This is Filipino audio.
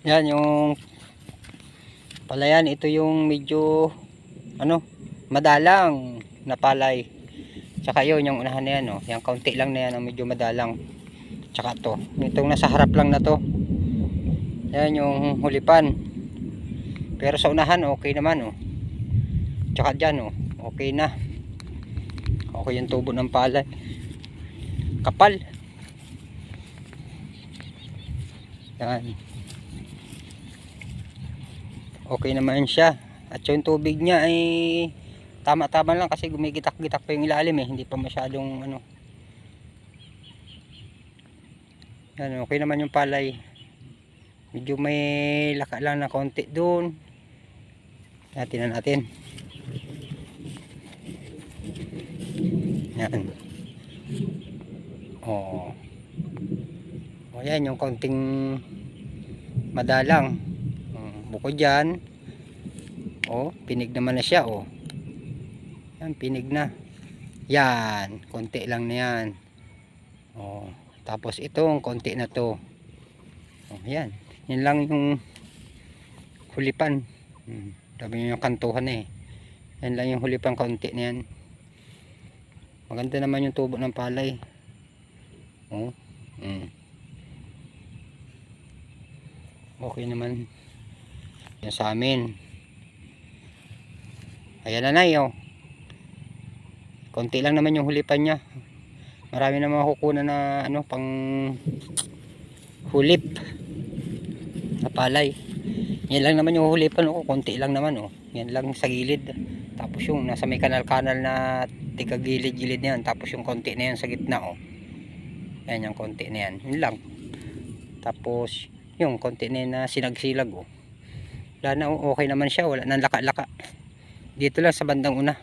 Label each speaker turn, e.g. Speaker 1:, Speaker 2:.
Speaker 1: Yan yung palayan. Ito yung medyo ano madalang na palay. Tsaka yun yung unahan na yan. Oh. Yung kaunti lang na yan. ang medyo madalang. Tsaka to. Itong nasa harap lang na to. Yan yung hulipan. Pero sa unahan okay naman. Oh. Tsaka dyan. Oh. Okay na. Okay yung tubo ng palay. Kapal. Yan. Okay naman siya. At yung tubig niya ay tama-tama lang kasi gumigitak-gitak pa yung ilalim eh. Hindi pa masyadong ano. Yan, okay naman yung palay. Medyo may laka lang na konti doon. Natin na natin. Yan. Oo. O yan, yung konting madalang. Bukod dyan, oh, pinig naman na siya, oh. Yan, pinig na. Yan, konti lang na yan. Oh, tapos itong konti na to. Oh, yan. Yan lang yung hulipan. Hmm. Nyo yung kantuhan eh. Yan lang yung hulipan konti na yan. Maganda naman yung tubo ng palay. Oh. Mm. Okay naman. Yan sa amin. Ayan na na oh. Konti lang naman yung hulipan niya. Marami na makukuha na ano pang hulip na palay. Yan lang naman yung hulipan oh. Konti lang naman oh. Yan lang sa gilid. Tapos yung nasa may kanal-kanal na tiga gilid-gilid na yan. Tapos yung konti na yan sa gitna oh. Yan yung konti na yan. Yun lang. Tapos yung konti na yan na sinagsilag oh wala na okay naman siya wala nang laka-laka. Dito lang sa bandang una.